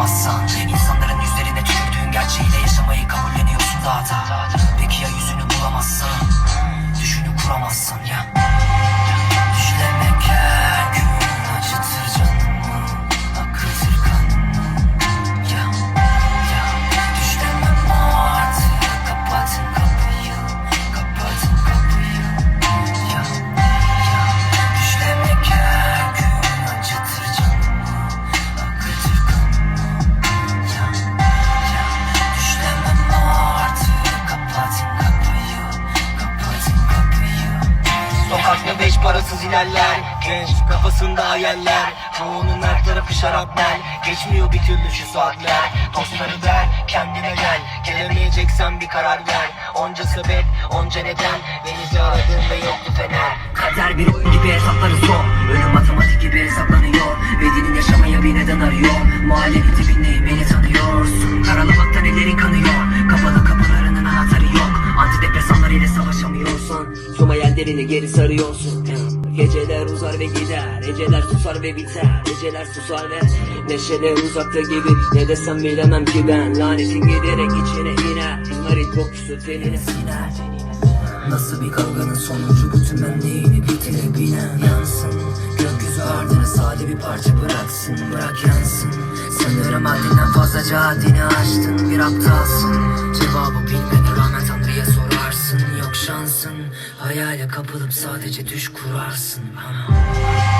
bulamazsan insanların yüzlerine tükürdüğün gerçeğiyle yaşamayı kabulleniyorsun daha Parasız ilerler Genç kafasında hayaller. Çoğunun her tarafı şarapnel Geçmiyor bir türlü şu saatler. Dostları der kendine gel. Gelemeyeceksen bir karar ver. Onca sebep onca neden. Denizi aradığında yoktu fener. Kader bir oyun gibi hesapları zor. Ölüm matematik Tüm hayallerini geri sarıyorsun. Geceler uzar ve gider Eceler susar ve biter. Eceler susar ve Neşeler uzakta gibi Ne desem bilemem ki ben. Lanetin giderek içine iner. İmarit kokusu tenine Siner. Nasıl bir kavganın sonucu bütün benliğini bitirebilen yansın Gökyüzü ardını sade bir parça bıraksın. Bırak yansın. Sanırım haddinden fazlaca haddini aştın bir aptalsın Hayale kapılıp sadece düş kurarsın bana